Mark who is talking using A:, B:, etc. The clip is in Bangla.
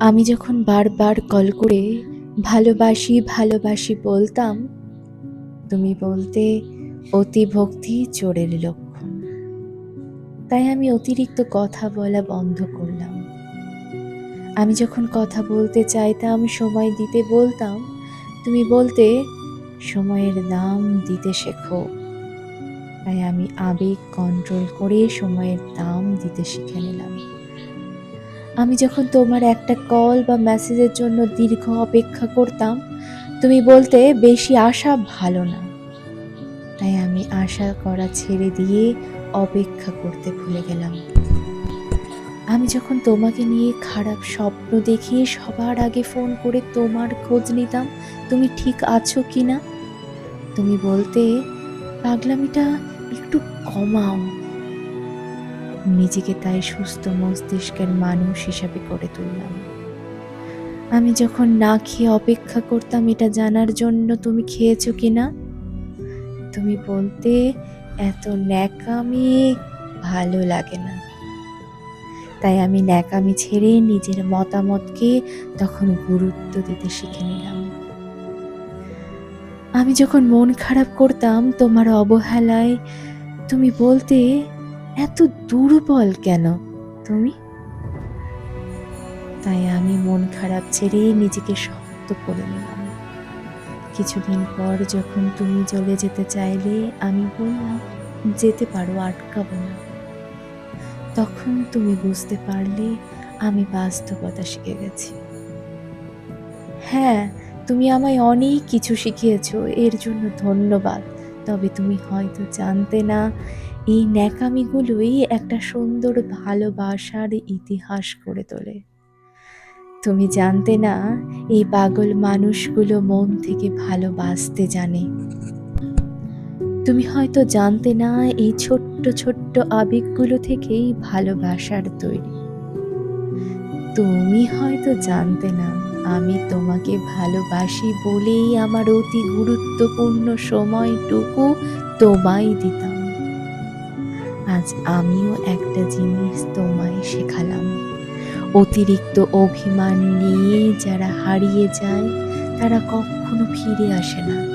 A: আমি যখন বারবার কল করে ভালোবাসি ভালোবাসি বলতাম, তুমি বলতে অতি ভক্তি চোরের লক্ষণ। তাই আমি অতিরিক্ত কথা বলা বন্ধ করলাম। আমি যখন কথা বলতে চাইতাম, সময় দিতে বলতাম, তুমি বলতে সময়ের দাম দিতে শেখো। তাই আমি আবেগ কন্ট্রোল করে সময়ের দাম দিতে শিখে নিলাম। আমি যখন তোমার একটা কল বা মেসেজের জন্য দীর্ঘ অপেক্ষা করতাম, তুমি বলতে বেশি আশা ভালো না। তাই আমি আশা করা ছেড়ে দিয়ে অপেক্ষা করতে ভুলে গেলাম। আমি যখন তোমাকে নিয়ে খারাপ স্বপ্ন দেখিয়ে সবার আগে ফোন করে তোমার খোঁজ নিতাম, তুমি ঠিক আছো কি না তুমি বলতে পাগলামিটা একটু কমাও। নিজেকে তাই সুস্থ মস্তিষ্কের মানুষ হিসাবে করে তুললাম। আমি যখন না খেয়ে অপেক্ষা করতাম এটা জানার জন্য তুমি খেয়েছো কি না? তুমি বলতে, এত ন্যাকামি ভালো লাগে না। তাই আমি ন্যাকামি ছেড়ে নিজের মতামতকে তখন গুরুত্ব দিতে শিখে নিলাম। আমি যখন মন খারাপ করতাম তোমার অবহেলায়, তুমি বলতে এত দুর্বল কেন? তুমি? তাই আমি মন খারাপ ছেড়ে নিজেকে শক্ত করে নিলাম। কিছুদিন পর যখন তুমি চলে যেতে চাইলে, আমি বললাম, যেতে পারো, আটকাবো না। তখন তুমি বুঝতে পারলে আমি বাস্তবতা শিখে গেছি। হ্যাঁ তুমি আমায় অনেক কিছু শিখিয়েছো, এর জন্য ধন্যবাদ। তবে তুমি হয়তো জানতে না এই ন্যাকামিগুলোই একটা সুন্দর ভালোবাসার ইতিহাস করে তোলে। তুমি জানতে না, এই পাগল মানুষগুলো মন থেকে ভালোবাসতে জানে। তুমি হয়তো জানতে না, এই ছোট্ট ছোট্ট আবেগগুলো থেকেই ভালোবাসার তৈরি। তুমি হয়তো জানতে না, আমি তোমাকে ভালোবাসি বলেই আমার অতি গুরুত্বপূর্ণ সময়টুকু তোমায় দিতাম। আজ আমিও একটা জিনিস তোমায় শেখালাম। অতিরিক্ত অভিমান নিয়ে যারা হারিয়ে যায়, তারা কখনো ফিরে আসে না।